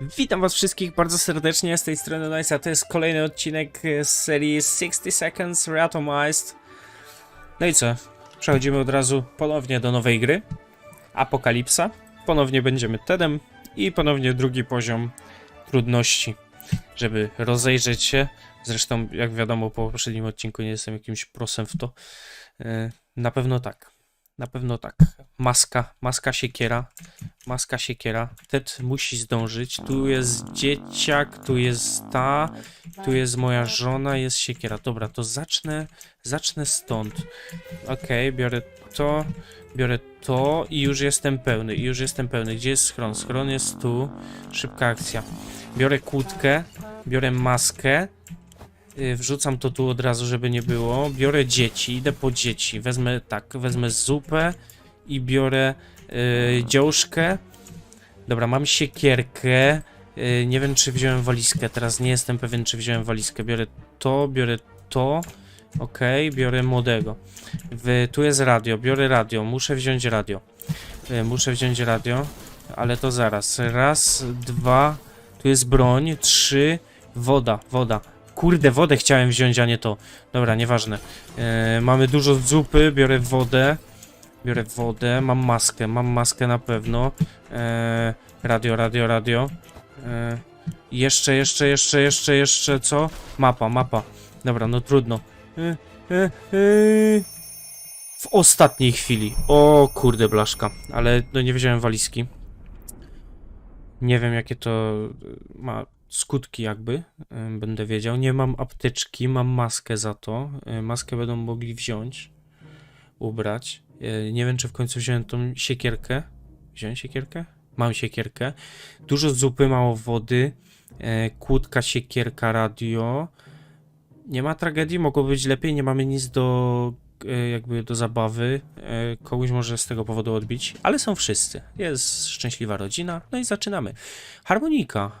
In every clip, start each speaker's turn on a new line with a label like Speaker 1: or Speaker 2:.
Speaker 1: Witam was wszystkich bardzo serdecznie z tej strony Nice, a to jest kolejny odcinek z serii 60 Seconds Randomized. No i co? Przechodzimy od razu ponownie do nowej gry. Apokalipsa. Ponownie będziemy Tedem i ponownie drugi poziom trudności, żeby rozejrzeć się. Zresztą, jak wiadomo, po poprzednim odcinku nie jestem jakimś prosem w to. E, Na pewno tak. Na pewno tak. Maska, maska siekiera, maska siekiera. Ted musi zdążyć. Tu jest dzieciak, tu jest ta, tu jest moja żona, jest siekiera. Dobra, to zacznę, zacznę stąd. Okej, biorę to, biorę to i już jestem pełny, i już jestem pełny. Gdzie jest schron? Schron jest tu. Szybka akcja. Biorę kłódkę, biorę maskę, Wrzucam to tu od razu, żeby nie było. Biorę dzieci, idę po dzieci. Wezmę tak, wezmę zupę i biorę y, dziążkę. Dobra, mam siekierkę. Y, nie wiem, czy wziąłem walizkę. Teraz nie jestem pewien, czy wziąłem walizkę. Biorę to, biorę to. Okej, biorę młodego. W, tu jest radio, biorę radio. Muszę wziąć radio. Y, muszę wziąć radio, ale to zaraz. Raz, dwa. Tu jest broń. Trzy. Woda, woda. Kurde, wodę chciałem wziąć, a nie to. Dobra, nieważne. E, mamy dużo zupy, biorę wodę. Biorę wodę, mam maskę, mam maskę na pewno. E, radio, radio, radio. E, jeszcze, jeszcze, jeszcze, jeszcze, jeszcze, co? Mapa, mapa. Dobra, no trudno. E, e, e. W ostatniej chwili. O kurde, blaszka. Ale no nie wziąłem walizki. Nie wiem, jakie to ma skutki jakby, będę wiedział. Nie mam apteczki, mam maskę za to. Y, Maskę będą mogli wziąć, ubrać. Y, Nie wiem, czy w końcu wziąłem tą siekierkę. Wziąłem siekierkę? Mam siekierkę. Dużo zupy, mało wody. y, Kłódka, siekierka, radio. Nie ma tragedii, mogło być lepiej. Nie mamy nic do jakby do zabawy. Kogoś może z tego powodu odbić, ale są wszyscy. Jest szczęśliwa rodzina. No i zaczynamy. Harmonika.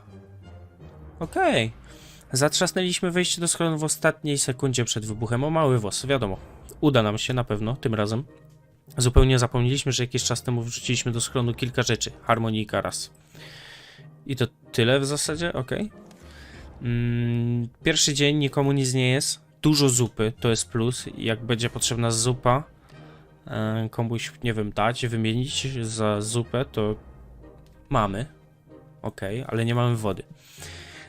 Speaker 1: Okej. Zatrzasnęliśmy wejście do schronu w ostatniej sekundzie przed wybuchem. O mały włos, wiadomo. Uda nam się na pewno tym razem. Zupełnie zapomnieliśmy, że jakiś czas temu wrzuciliśmy do schronu kilka rzeczy. Harmonika raz. I to tyle w zasadzie? Okej. Mm, pierwszy dzień nikomu nic nie jest. Dużo zupy, to jest plus. Jak będzie potrzebna zupa, e, komuś, nie wiem, dać, wymienić za zupę, to mamy. Okej, ale nie mamy wody.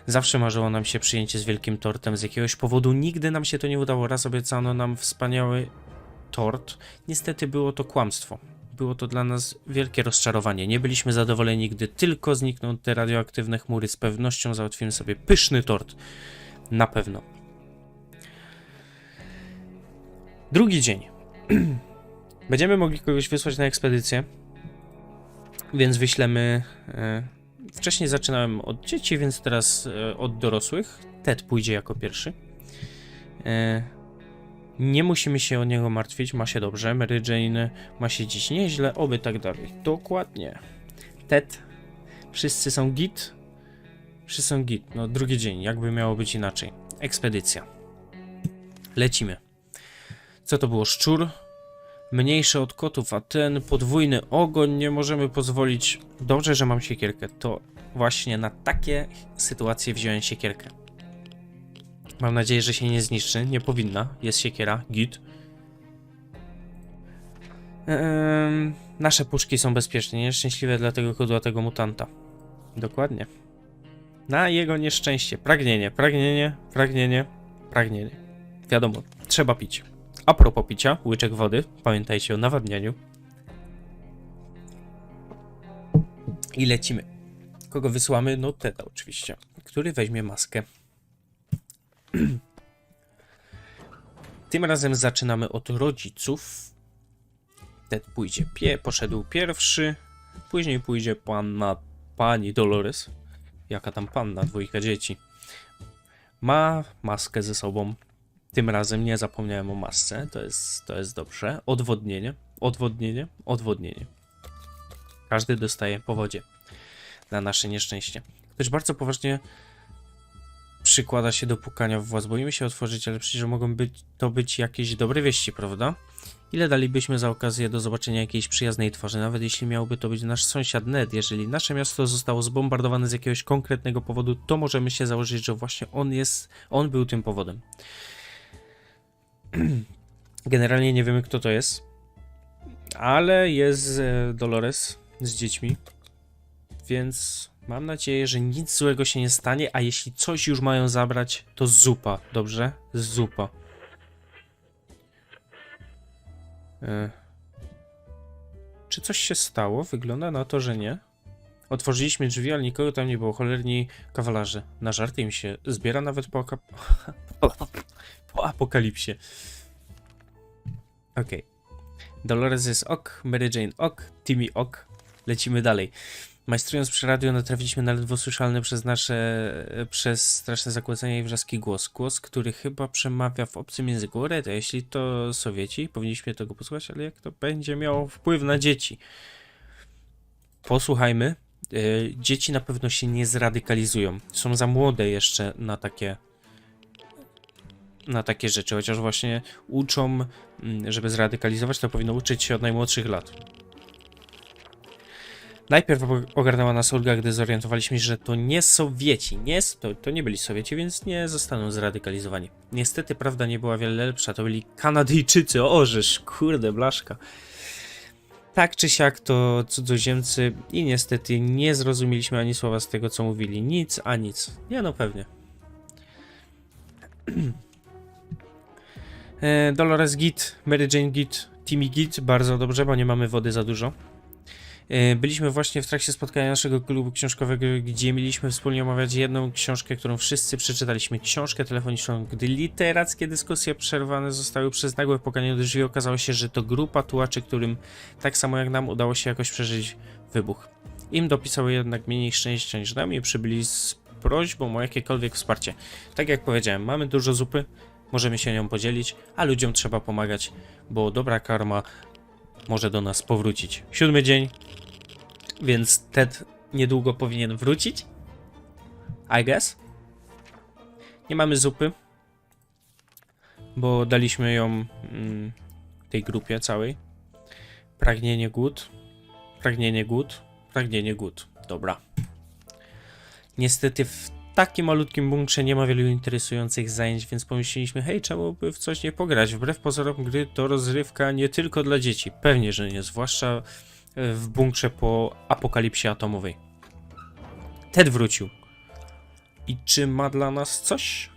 Speaker 1: Zawsze marzyło nam się przyjęcie z wielkim tortem. Z jakiegoś powodu nigdy nam się to nie udało. Raz obiecano nam wspaniały tort. Niestety było to kłamstwo. Było to dla nas wielkie rozczarowanie. Nie byliśmy zadowoleni, gdy tylko znikną te radioaktywne chmury. Z pewnością załatwimy sobie pyszny tort. Na pewno. Drugi dzień. Będziemy mogli kogoś wysłać na ekspedycję. Więc wyślemy e, Wcześniej zaczynałem od dzieci, więc teraz e, od dorosłych. Ted pójdzie jako pierwszy. E, nie musimy się o niego martwić, ma się dobrze. Mary Jane ma się dziś nieźle, oby tak dalej. Dokładnie. Ted, wszyscy są git. Wszyscy są git. No, drugi dzień, jakby miało być inaczej. Ekspedycja. Lecimy. Co to było? Szczur? Mniejszy od kotów, a ten podwójny ogoń nie możemy pozwolić. Dobrze, że mam siekierkę. To właśnie na takie sytuacje wziąłem siekierkę. Mam nadzieję, że się nie zniszczy. Nie powinna. Jest siekiera. Git. Nasze puszki są bezpieczne. Nieszczęśliwe dla tego kudłatego mutanta. Dokładnie. Na jego nieszczęście. Pragnienie, pragnienie, pragnienie, pragnienie. Wiadomo, trzeba pić. A propos picia, łyczek wody. Pamiętajcie o nawadnianiu. I lecimy. Kogo wysyłamy? No Teda oczywiście, który weźmie maskę. Tym razem zaczynamy od rodziców. Ted pójdzie pie, poszedł pierwszy. Później pójdzie panna, pani Dolores. Jaka tam panna, dwójka dzieci. Ma maskę ze sobą. Tym razem nie zapomniałem o masce, to jest, to jest dobrze. Odwodnienie, odwodnienie, odwodnienie. Każdy dostaje po wodzie. Na nasze nieszczęście. Ktoś bardzo poważnie przykłada się do pukania w włas. Boimy się otworzyć, ale przecież mogą być, to być jakieś dobre wieści, prawda? Ile dalibyśmy za okazję do zobaczenia jakiejś przyjaznej twarzy, nawet jeśli miałby to być nasz sąsiad Ned? Jeżeli nasze miasto zostało zbombardowane z jakiegoś konkretnego powodu, to możemy się założyć, że właśnie on jest, on był tym powodem. Generalnie nie wiemy, kto to jest, ale jest e, Dolores z dziećmi, więc mam nadzieję, że nic złego się nie stanie, a jeśli coś już mają zabrać, to zupa, dobrze? Zupa. E. Czy coś się stało? Wygląda na to, że nie. Otworzyliśmy drzwi, ale nikogo tam nie było. Cholerni kawalarze. Na żarty im się zbiera nawet po, po apokalipsie. Okej. Dolores jest ok, Mary Jane ok, Timmy ok. Lecimy dalej. Majstrując przy radiu natrafiliśmy na ledwo słyszalny przez nasze, przez straszne zakłócenia i wrzaski głos. Głos, który chyba przemawia w obcym języku. Rety, jeśli to Sowieci, powinniśmy tego posłuchać, ale jak to będzie miało wpływ na dzieci? Posłuchajmy. E, Dzieci na pewno się nie zradykalizują. Są za młode jeszcze na takie na takie rzeczy, chociaż właśnie uczą, mm, żeby zradykalizować, to powinno uczyć się od najmłodszych lat. Najpierw ogarnęła nas ulga, gdy zorientowaliśmy się, że to nie Sowieci, nie, to, to nie byli Sowieci, więc nie zostaną zradykalizowani. Niestety prawda nie była wiele lepsza, to byli Kanadyjczycy, orzesz, kurde, blaszka. Tak czy siak to cudzoziemcy i niestety nie zrozumieliśmy ani słowa z tego, co mówili. Nic, a nic. Nie no, pewnie. E, Dolores Git, Mary Jane Git, Timmy Git, bardzo dobrze, bo nie mamy wody za dużo. E, Byliśmy właśnie w trakcie spotkania naszego klubu książkowego, gdzie mieliśmy wspólnie omawiać jedną książkę, którą wszyscy przeczytaliśmy. Książkę telefoniczną. Gdy literackie dyskusje przerwane zostały przez nagłe pukanie do drzwi, okazało się, że to grupa tułaczy, którym tak samo jak nam udało się jakoś przeżyć wybuch. Im dopisało jednak mniej szczęścia niż nam i przybyli z prośbą o jakiekolwiek wsparcie. Tak jak powiedziałem, mamy dużo zupy, możemy się nią podzielić, a ludziom trzeba pomagać, bo dobra karma może do nas powrócić. Siódmy dzień, więc Ted niedługo powinien wrócić. I guess. Nie mamy zupy, bo daliśmy ją mm, tej grupie całej. Pragnienie głód, pragnienie głód, pragnienie głód. Dobra. Niestety w takim malutkim bunkrze nie ma wielu interesujących zajęć, więc pomyśleliśmy, hej, czemu by w coś nie pograć? Wbrew pozorom gry to rozrywka nie tylko dla dzieci. Pewnie, że nie, zwłaszcza w bunkrze po apokalipsie atomowej. Ted wrócił. I czy ma dla nas coś?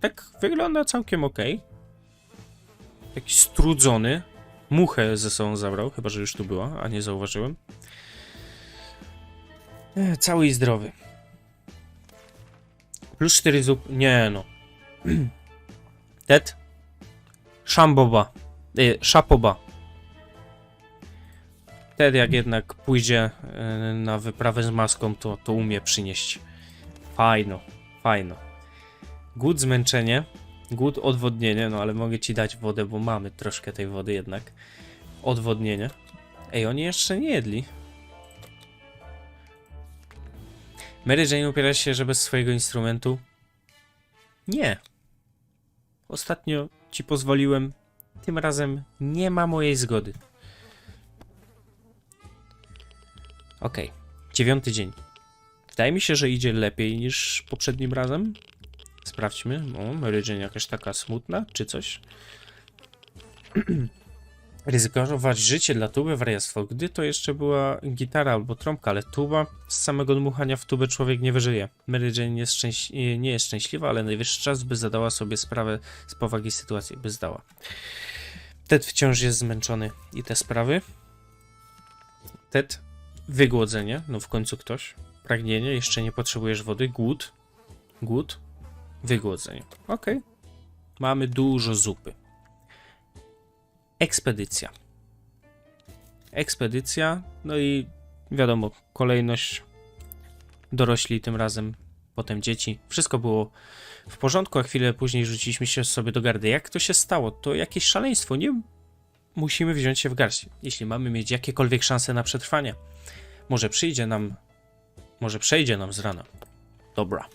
Speaker 1: Tak wygląda całkiem ok. Taki strudzony. Muchę ze sobą zabrał, chyba że już tu była, a nie zauważyłem. E, Cały i zdrowy. Plus 4 zup. Nie no. Ted? Szamboba. Y, szapoba. Ted jak jednak pójdzie y, na wyprawę z maską, to, to umie przynieść. Fajno, fajno. Głód zmęczenie. Głód odwodnienie, no ale mogę ci dać wodę, bo mamy troszkę tej wody jednak. Odwodnienie. Ej, oni jeszcze nie jedli. Mary Jane upiera się, że bez swojego instrumentu. Nie. Ostatnio ci pozwoliłem. Tym razem nie ma mojej zgody. Okej. Dziewiąty dzień. Wydaje mi się, że idzie lepiej niż poprzednim razem. Sprawdźmy. O, Mary Jane jakaś taka smutna, czy coś. Ryzykować życie dla tuby wariactwo. Gdy to jeszcze była gitara albo trąbka, ale tuba, z samego dmuchania w tubę człowiek nie wyżyje. Mary Jane jest nie jest szczęśliwa, ale najwyższy czas, by zadała sobie sprawę z powagi sytuacji, by zdała. Ted wciąż jest zmęczony i te sprawy. Ted, wygłodzenie, no w końcu ktoś. Pragnienie, jeszcze nie potrzebujesz wody. Głód, głód, wygłodzenie. Okej. Mamy dużo zupy. Ekspedycja. Ekspedycja, no i wiadomo, kolejność dorośli tym razem, potem dzieci. Wszystko było w porządku, a chwilę później rzuciliśmy się sobie do gardy. Jak to się stało? To jakieś szaleństwo. Nie musimy wziąć się w garść, jeśli mamy mieć jakiekolwiek szanse na przetrwanie. Może przyjdzie nam, może przejdzie nam z rana. Dobra.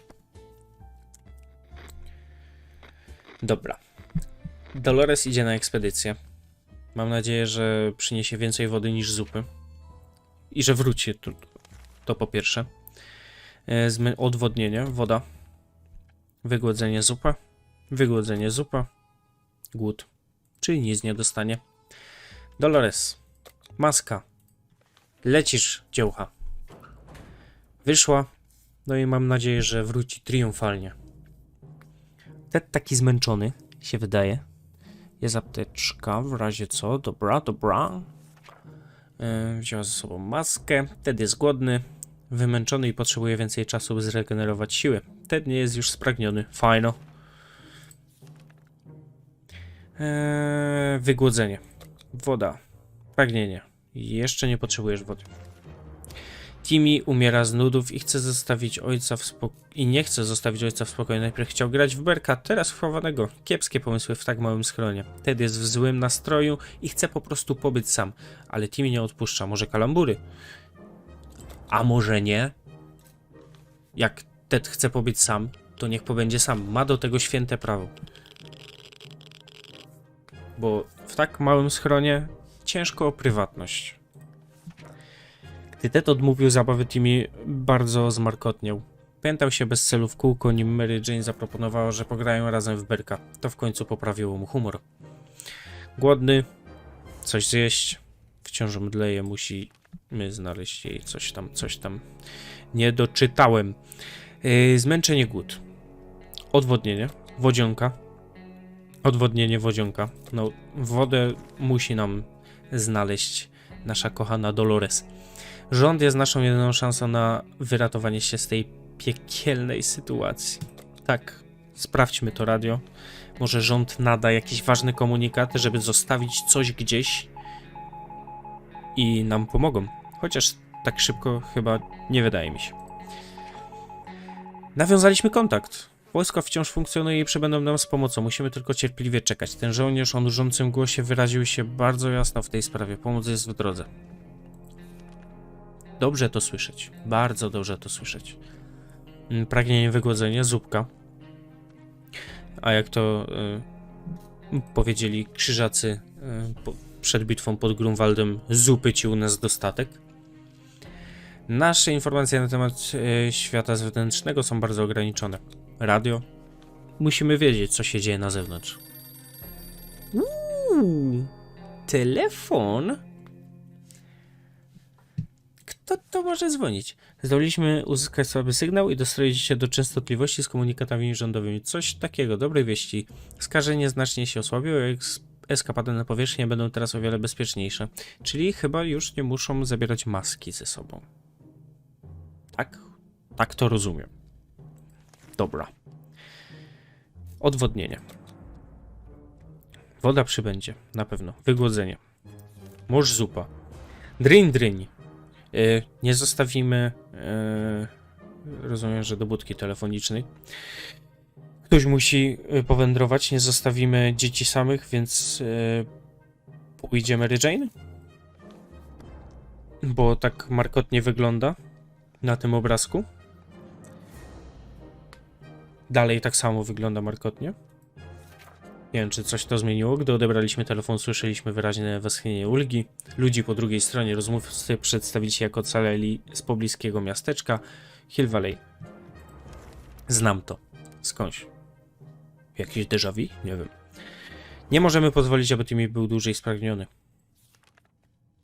Speaker 1: Dobra. Dolores idzie na ekspedycję. Mam nadzieję, że przyniesie więcej wody niż zupy. I że wróci. To, to po pierwsze. E, zmy- Odwodnienie, woda. Wygłodzenie zupa. Wygłodzenie zupa. Głód. Czyli nic nie dostanie. Dolores. Maska. Lecisz, dziełcha. Wyszła. No i mam nadzieję, że wróci triumfalnie. Ted taki zmęczony się wydaje. Jest apteczka, w razie co. Dobra, dobra. Yy, wzięła ze sobą maskę. Ted jest głodny, wymęczony i potrzebuje więcej czasu, by zregenerować siły. Ted nie jest już spragniony. Fajno. Eee, wygłodzenie. Woda. Pragnienie. Jeszcze nie potrzebujesz wody. Timmy umiera z nudów i chce zostawić ojca w spokoju. I nie chce zostawić ojca w spokoju. Najpierw chciał grać w berka, teraz w chowanego. Kiepskie pomysły w tak małym schronie. Ted jest w złym nastroju i chce po prostu pobyć sam. Ale Timmy nie odpuszcza. Może kalambury? A może nie? Jak Ted chce pobyć sam, to niech pobędzie sam. Ma do tego święte prawo. Bo w tak małym schronie ciężko o prywatność. Gdy Ted odmówił zabawy, Timmy bardzo zmarkotniał. Pętał się bez celu w kółko, nim Mary Jane zaproponowała, że pograją razem w berka. To w końcu poprawiło mu humor. Głodny, coś zjeść, wciąż mdleje, musimy znaleźć jej coś tam, coś tam. Nie doczytałem. Yy, zmęczenie, głód. Odwodnienie, wodzionka. Odwodnienie, wodzionka. No, wodę musi nam znaleźć nasza kochana Dolores. Rząd jest naszą jedyną szansą na wyratowanie się z tej piekielnej sytuacji. Tak, sprawdźmy to radio. Może rząd nada jakiś ważny komunikat, żeby zostawić coś gdzieś i nam pomogą. Chociaż tak szybko chyba nie wydaje mi się. Nawiązaliśmy kontakt. Wojsko wciąż funkcjonuje i przybędą nam z pomocą. Musimy tylko cierpliwie czekać. Ten żołnierz o nużącym głosie wyraził się bardzo jasno w tej sprawie. Pomoc jest w drodze. Dobrze to słyszeć. Bardzo dobrze to słyszeć. Mm, Pragnienie wygłodzenia, zupka. A jak to y, powiedzieli krzyżacy y, po, przed bitwą pod Grunwaldem, zupy ci u nas dostatek. Nasze informacje na temat y, świata zewnętrznego są bardzo ograniczone. Radio. Musimy wiedzieć, co się dzieje na zewnątrz. Uuu, telefon? Kto to może dzwonić? Zdołaliśmy uzyskać słaby sygnał i dostroić się do częstotliwości z komunikatami rządowymi. Coś takiego, dobre wieści. Skażenie znacznie się osłabiło, jak eskapady na powierzchnię będą teraz o wiele bezpieczniejsze. Czyli chyba już nie muszą zabierać maski ze sobą. Tak? Tak to rozumiem. Dobra. Odwodnienie. Woda przybędzie, na pewno. Wygłodzenie. Morz zupa. Dryń, dryń. Y, nie zostawimy. y, rozumiem, że do budki telefonicznej. Ktoś musi y, powędrować. Nie zostawimy dzieci samych, więc y, pójdzie Mary Jane. Bo tak markotnie wygląda na tym obrazku. Dalej tak samo wygląda markotnie. Nie wiem, czy coś to zmieniło. Gdy odebraliśmy telefon, słyszeliśmy wyraźne westchnienie ulgi. Ludzi po drugiej stronie rozmówcy przedstawili się jako ocaleli z pobliskiego miasteczka Hill Valley. Znam to. Skądś. Jakiś déjà vu? Nie wiem. Nie możemy pozwolić, aby Timmy był dłużej spragniony.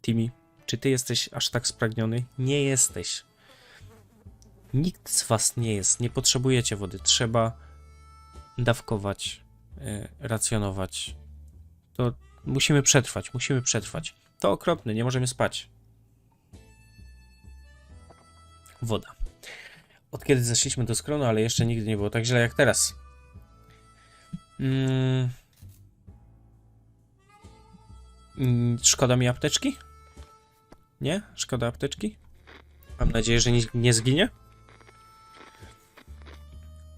Speaker 1: Timmy, czy ty jesteś aż tak spragniony? Nie jesteś. Nikt z was nie jest. Nie potrzebujecie wody. Trzeba dawkować, y, racjonować. To musimy przetrwać, musimy przetrwać. To okropne, nie możemy spać. Woda. Od kiedy zeszliśmy do skronu, ale jeszcze nigdy nie było tak źle jak teraz. Mm. Mm, Szkoda mi apteczki? Nie? Szkoda apteczki? Mam nadzieję, że nie zginie.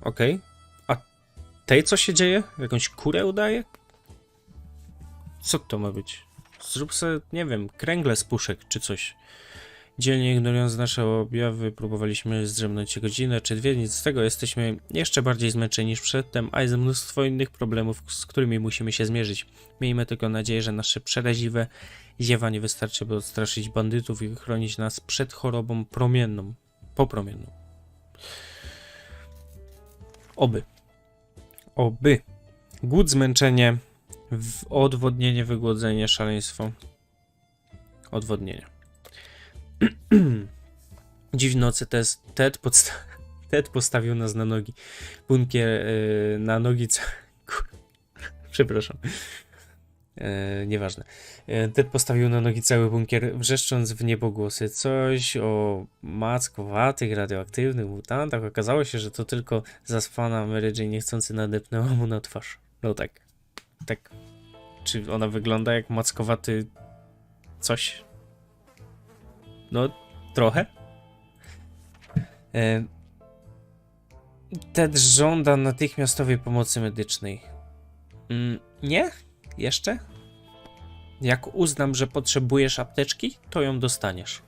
Speaker 1: Okej. A tej co się dzieje? Jakąś kurę udaje? Co to ma być? Zrób sobie, nie wiem, kręgle z puszek czy coś. Dzielnie ignorując nasze objawy, próbowaliśmy zdrzemnąć godzinę czy dwie, nic z tego jesteśmy jeszcze bardziej zmęczeni niż przedtem, a jest mnóstwo innych problemów, z którymi musimy się zmierzyć. Miejmy tylko nadzieję, że nasze przeraźliwe ziewanie wystarczy, by odstraszyć bandytów i chronić nas przed chorobą promienną, popromienną. Oby. Oby. Głód, zmęczenie, odwodnienie, wygłodzenie, szaleństwo. Odwodnienie. Dziś w nocy Ted, Ted, podsta- Ted postawił nas na nogi. Bunkier yy, na nogi. Przepraszam. Yy, nieważne. Yy, Ted postawił na nogi cały bunkier, wrzeszcząc w niebogłosy coś o mackowatych, radioaktywnych mutantach. Okazało się, że to tylko zaspana Mary Jane niechcący nadepnęła mu na twarz. No tak. Tak. Czy ona wygląda jak mackowaty coś? No, trochę. E, Ted żąda natychmiastowej pomocy medycznej. Mm, nie? Jeszcze? Jak uznam, że potrzebujesz apteczki, to ją dostaniesz.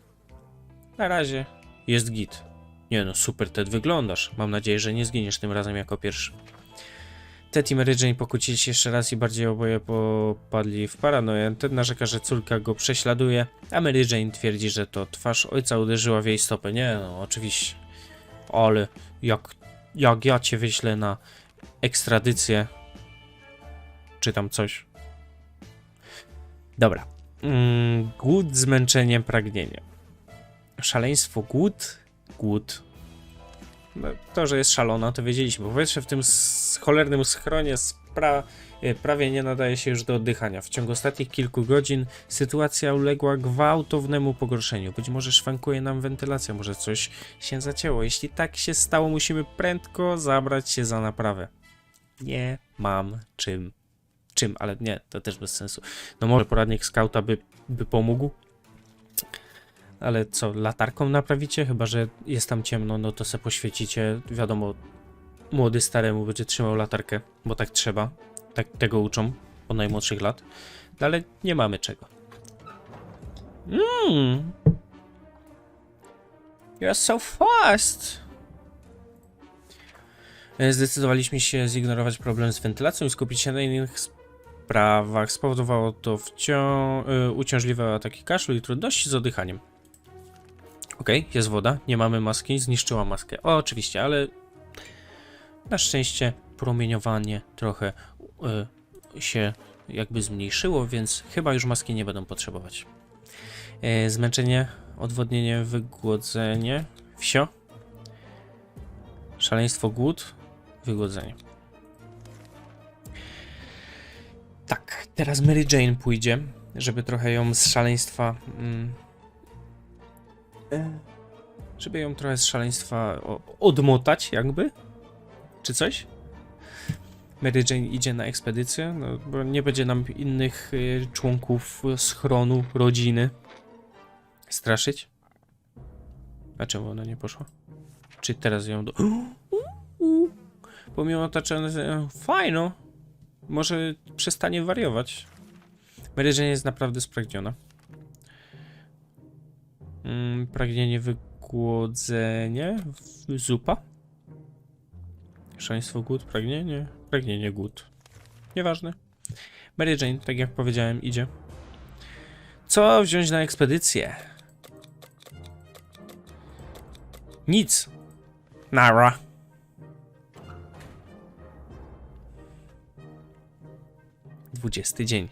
Speaker 1: Na razie jest git. Nie no, super Ted wyglądasz. Mam nadzieję, że nie zginiesz tym razem jako pierwszy. Ted i Mary Jane pokłócili się jeszcze raz i bardziej oboje popadli w paranoję. Ted narzeka, że córka go prześladuje, a Mary Jane twierdzi, że to twarz ojca uderzyła w jej stopę. Nie no, oczywiście. Ale jak, jak ja cię wyślę na ekstradycję, czy tam coś. Dobra. Mm, głód, zmęczenie, pragnienie. Szaleństwo, głód, głód. No, to, że jest szalona, to wiedzieliśmy. Powietrze w tym cholernym schronie spra- e, prawie nie nadaje się już do oddychania. W ciągu ostatnich kilku godzin sytuacja uległa gwałtownemu pogorszeniu. Być może szwankuje nam wentylacja, może coś się zacięło. Jeśli tak się stało, musimy prędko zabrać się za naprawę. Nie mam czym. Czym, ale nie, to też bez sensu. No może poradnik skauta by, by pomógł. Ale co, latarką naprawicie? Chyba, że jest tam ciemno, no to se poświecicie. Wiadomo, młody staremu będzie trzymał latarkę, bo tak trzeba. Tak tego uczą od najmłodszych lat. No ale nie mamy czego. Mmm. You're so fast. E, Zdecydowaliśmy się zignorować problem z wentylacją i skupić się na innych sprawach. Spowodowało to y, uciążliwe ataki kaszlu i trudności z oddychaniem. Okej, jest woda, nie mamy maski, zniszczyła maskę. O, oczywiście, ale na szczęście promieniowanie trochę y, się jakby zmniejszyło, więc chyba już maski nie będą potrzebować. E, zmęczenie, odwodnienie, wygłodzenie, wsio, szaleństwo, głód, wygłodzenie. Teraz Mary Jane pójdzie, żeby trochę ją z szaleństwa. Mm, e, żeby ją trochę z szaleństwa odmotać, jakby? Czy coś? Mary Jane idzie na ekspedycję, no, bo nie będzie nam innych y, członków schronu, rodziny straszyć. A czemu ona nie poszła? Czy teraz ją do... Pomimo otaczone... Fajno! Może przestanie wariować. Mary Jane jest naprawdę spragniona. Mm, pragnienie wygłodzenie. Zupa. Szaleństwo głód, pragnienie. Pragnienie głód. Nieważne. Mary Jane, tak jak powiedziałem, idzie. Co wziąć na ekspedycję? Nic. Nara. Dwudziesty dzień.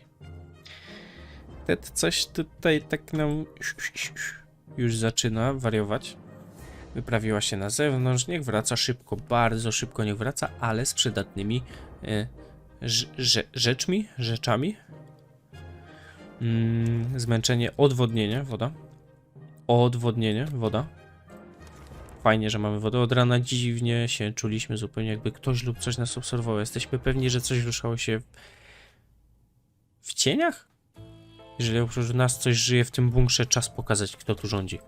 Speaker 1: Ted coś tutaj tak nam już zaczyna wariować. Wyprawiła się na zewnątrz, niech wraca szybko, bardzo szybko niech wraca, ale z przydatnymi rz- rze- rzeczmi, rzeczami. Mm, zmęczenie, odwodnienie, woda. Odwodnienie, woda. Fajnie, że mamy wodę. Od rana dziwnie się czuliśmy, zupełnie jakby ktoś lub coś nas obserwowało. Jesteśmy pewni, że coś ruszało się w, cieniach? Jeżeli oprócz nas coś żyje w tym bunkrze, czas pokazać, kto tu rządzi.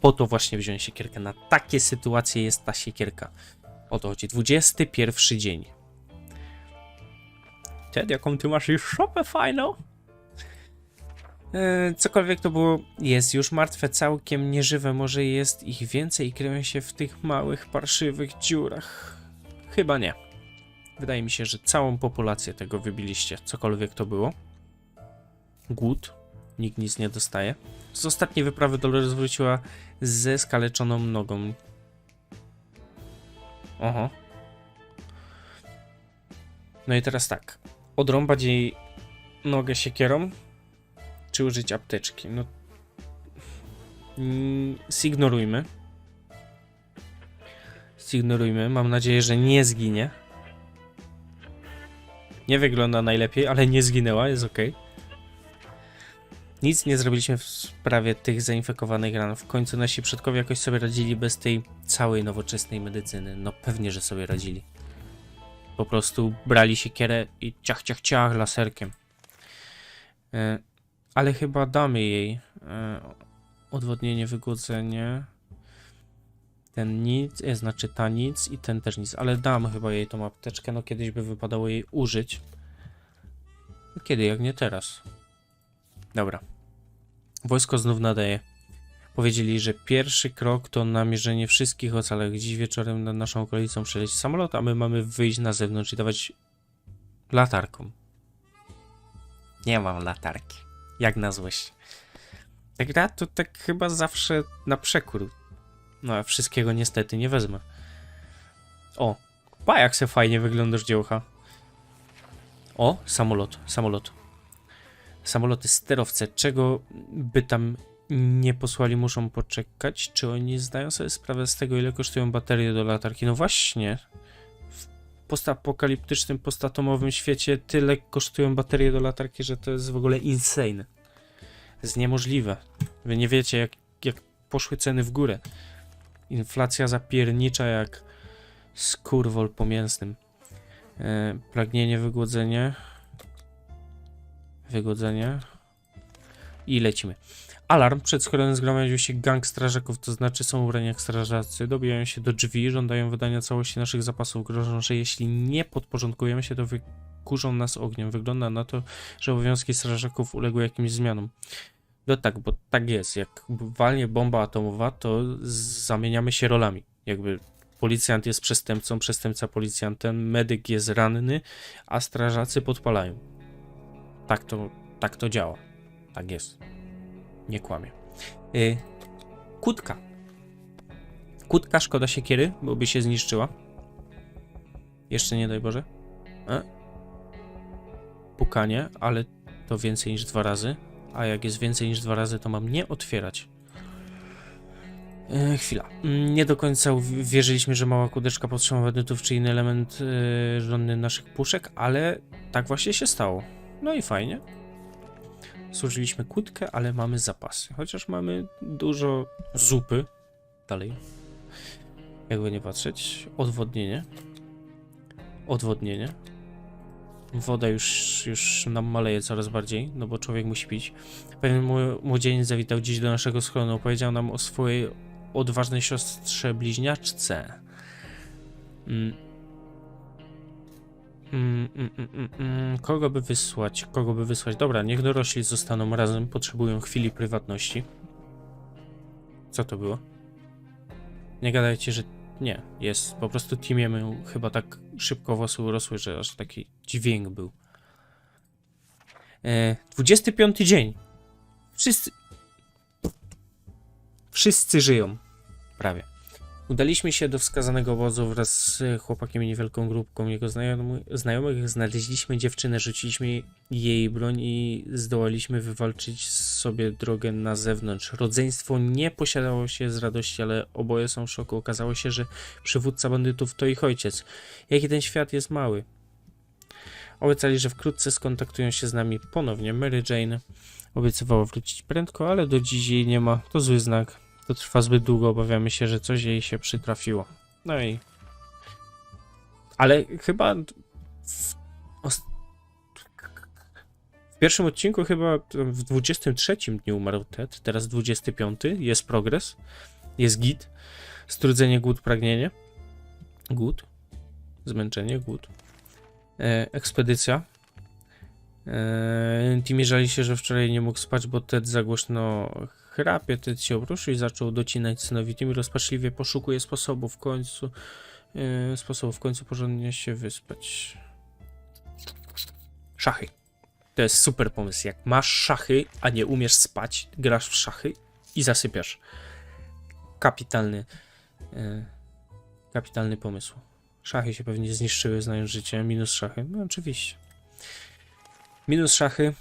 Speaker 1: Po to właśnie wziąłem siekierkę. Na takie sytuacje jest ta siekierka. O to chodzi. 21 dzień. Ted, jaką ty masz już szopę fajną? E, cokolwiek to było, jest już martwe, całkiem nieżywe. Może jest ich więcej i kryją się w tych małych, parszywych dziurach. Chyba nie. Wydaje mi się, że całą populację tego wybiliście, cokolwiek to było. Głód. Nikt nic nie dostaje. Z ostatniej wyprawy Dolores wróciła ze skaleczoną nogą. Oho. No i teraz tak. Odrąbać jej nogę siekierą, czy użyć apteczki? No. Mm, Zignorujmy. Zignorujmy. Mam nadzieję, że nie zginie. Nie wygląda najlepiej, ale nie zginęła, jest ok. Nic nie zrobiliśmy w sprawie tych zainfekowanych ran. W końcu nasi przodkowie jakoś sobie radzili bez tej całej nowoczesnej medycyny. No pewnie, że sobie radzili. Po prostu brali siekierę i ciach, ciach, ciach laserkiem. E, ale chyba damy jej e, odwodnienie, wygłodzenie. Ten nic, e, znaczy ta nic i ten też nic, ale dam chyba jej tą apteczkę, no kiedyś by wypadało jej użyć. Kiedy, jak nie teraz. Dobra. Wojsko znów nadaje. Powiedzieli, że pierwszy krok to namierzenie wszystkich ocalałych. Dziś wieczorem nad naszą okolicą przeleci samolot, a my mamy wyjść na zewnątrz i dawać latarką. Nie mam latarki. Jak na złość. Ta gra to tak chyba zawsze na przekór. No a wszystkiego niestety nie wezmę. O, pa jak se fajnie wyglądasz dziełcha. O, samolot, samolot. Samoloty sterowce, czego by tam nie posłali, muszą poczekać. Czy oni zdają sobie sprawę z tego, ile kosztują baterie do latarki? No właśnie. W postapokaliptycznym, postatomowym świecie tyle kosztują baterie do latarki, że to jest w ogóle insane. To jest niemożliwe. Wy nie wiecie, jak, jak poszły ceny w górę. Inflacja zapiernicza jak skurwol po mięsnym. E, pragnienie, wygłodzenie. Wygodzenie. I lecimy. Alarm. Przed schronem zgromadził się gang strażaków, to znaczy są ubrani jak strażacy. Dobijają się do drzwi, żądają wydania całości naszych zapasów. Grożą, że jeśli nie podporządkujemy się, to wykurzą nas ogniem. Wygląda na to, że obowiązki strażaków uległy jakimś zmianom. No tak, bo tak jest. Jak walnie bomba atomowa, to zamieniamy się rolami. Jakby policjant jest przestępcą, przestępca policjantem, medyk jest ranny, a strażacy podpalają. Tak to, tak to działa. Tak jest. Nie kłamie. Yy, kutka. Kutka, szkoda siekiery, bo by się zniszczyła. Jeszcze nie daj Boże. E? Pukanie, ale to więcej niż dwa razy. A jak jest więcej niż dwa razy, to mam nie otwierać. E, chwila. Mm, Nie do końca wierzyliśmy, że mała kudeczka podtrzyma bandytów czy inny element e, żonny naszych puszek, ale tak właśnie się stało. No i fajnie. Służyliśmy kłódkę, ale mamy zapasy. Chociaż mamy dużo zupy. Dalej. Jakby nie patrzeć. Odwodnienie. Odwodnienie. Woda już, już nam maleje coraz bardziej, no bo człowiek musi pić. Pewien mł- młodzieniec zawitał dziś do naszego schronu. Opowiedział nam o swojej odważnej siostrze bliźniaczce. Mm. Mm, mm, mm, mm, mm. Kogo by wysłać? Kogo by wysłać? Dobra, niech dorośli zostaną razem. Potrzebują chwili prywatności. Co to było? Nie gadajcie, że nie. Jest. Po prostu teamiemy chyba tak szybko włosy urosły, że aż taki dźwięk był. E, 25 dzień. Wszyscy. Wszyscy żyją. Prawie. Udaliśmy się do wskazanego obozu wraz z chłopakiem i niewielką grupką jego znajomy, znajomych. Znaleźliśmy dziewczynę, rzuciliśmy jej broń i zdołaliśmy wywalczyć sobie drogę na zewnątrz. Rodzeństwo nie posiadało się z radości, ale oboje są w szoku. Okazało się, że przywódca bandytów to ich ojciec. Jaki ten świat jest mały. Obiecali, że wkrótce skontaktują się z nami ponownie. Mary Jane obiecywała wrócić prędko, ale do dziś jej nie ma. To zły znak. To trwa zbyt długo, obawiamy się, że coś jej się przytrafiło. No i. Ale chyba. W, w pierwszym odcinku, chyba w 23 dniu umarł Ted, teraz 25. Jest progres. Jest git. Strudzenie, głód, pragnienie. Głód. Zmęczenie, głód. E, ekspedycja. Eee, Timmy żali się, że wczoraj nie mógł spać, bo Ted za głośno chrapie. Ted się obruszył i zaczął docinać synowi. Timmy rozpaczliwie poszukuje sposobu w końcu, eee, sposobu w końcu porządnie się wyspać. Szachy. To jest super pomysł. Jak masz szachy, a nie umiesz spać, grasz w szachy i zasypiasz. Kapitalny, e, kapitalny pomysł. Szachy się pewnie zniszczyły, znając życie. Minus szachy. No oczywiście. Minus szachy.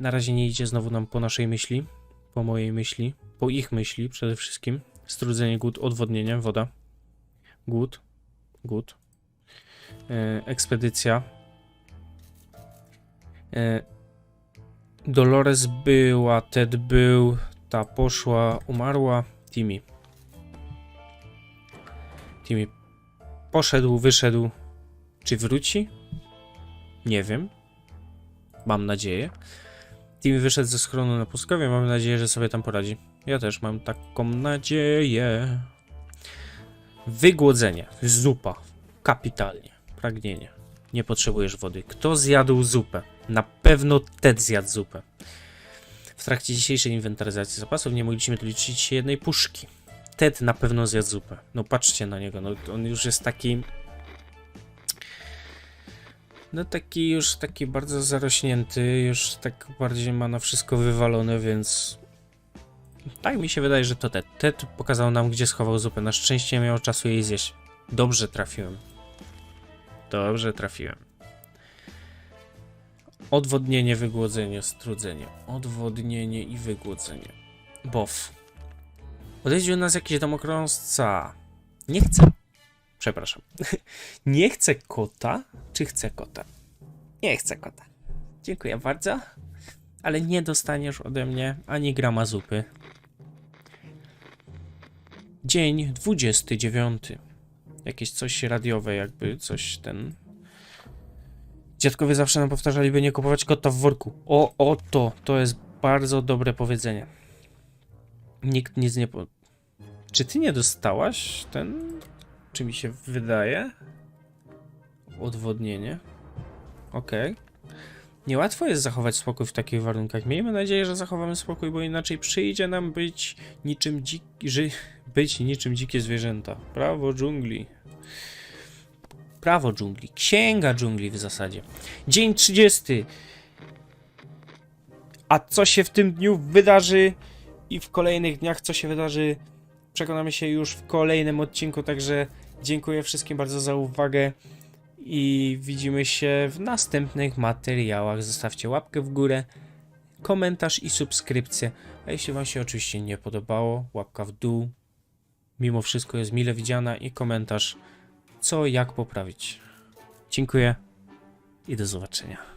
Speaker 1: Na razie nie idzie znowu nam po naszej myśli. Po mojej myśli. Po ich myśli przede wszystkim. Strudzenie, głód, odwodnienie, woda. Głód. Głód. E, ekspedycja. E, Dolores była, Ted był, ta poszła, umarła. Timmy. Timmy poszedł, wyszedł. Czy wróci? Nie wiem. Mam nadzieję. Timmy wyszedł ze schronu na pustkowie. Mam nadzieję, że sobie tam poradzi. Ja też mam taką nadzieję. Wygłodzenie. Zupa. Kapitalnie. Pragnienie. Nie potrzebujesz wody. Kto zjadł zupę? Na pewno Ted zjadł zupę. W trakcie dzisiejszej inwentaryzacji zapasów nie mogliśmy liczyć jednej puszki. Ted na pewno zjadł zupę. No patrzcie na niego, no on już jest taki... No taki już taki bardzo zarośnięty, już tak bardziej ma na wszystko wywalone, więc... Tak mi się wydaje, że to Ted. Ted pokazał nam, gdzie schował zupę. Na szczęście miał czasu jej zjeść. Dobrze trafiłem. Dobrze trafiłem. Odwodnienie, wygłodzenie, strudzenie. Odwodnienie i wygłodzenie. Bof. Odwiedził nas jakiś domokrążca. Nie chcę. Przepraszam. Nie chcę kota, czy chcę kota? Nie chcę kota. Dziękuję bardzo. Ale nie dostaniesz ode mnie ani grama zupy. Dzień 29. Jakieś coś radiowe, jakby coś ten. Dziadkowie zawsze nam powtarzali, by nie kupować kota w worku. O, o to, to jest bardzo dobre powiedzenie. Nikt nic nie po... Czy ty nie dostałaś ten... Czy mi się wydaje? Odwodnienie. Okej. Niełatwo jest zachować spokój w takich warunkach. Miejmy nadzieję, że zachowamy spokój, bo inaczej przyjdzie nam być niczym dzik... Być niczym dzikie zwierzęta. Prawo dżungli. Prawo dżungli. Księga dżungli w zasadzie. Dzień 30. A co się w tym dniu wydarzy i w kolejnych dniach, co się wydarzy, przekonamy się już w kolejnym odcinku. Także dziękuję wszystkim bardzo za uwagę i widzimy się w następnych materiałach. Zostawcie łapkę w górę, komentarz i subskrypcję. A jeśli Wam się oczywiście nie podobało, łapka w dół. Mimo wszystko jest mile widziana i komentarz, co jak poprawić. Dziękuję i do zobaczenia.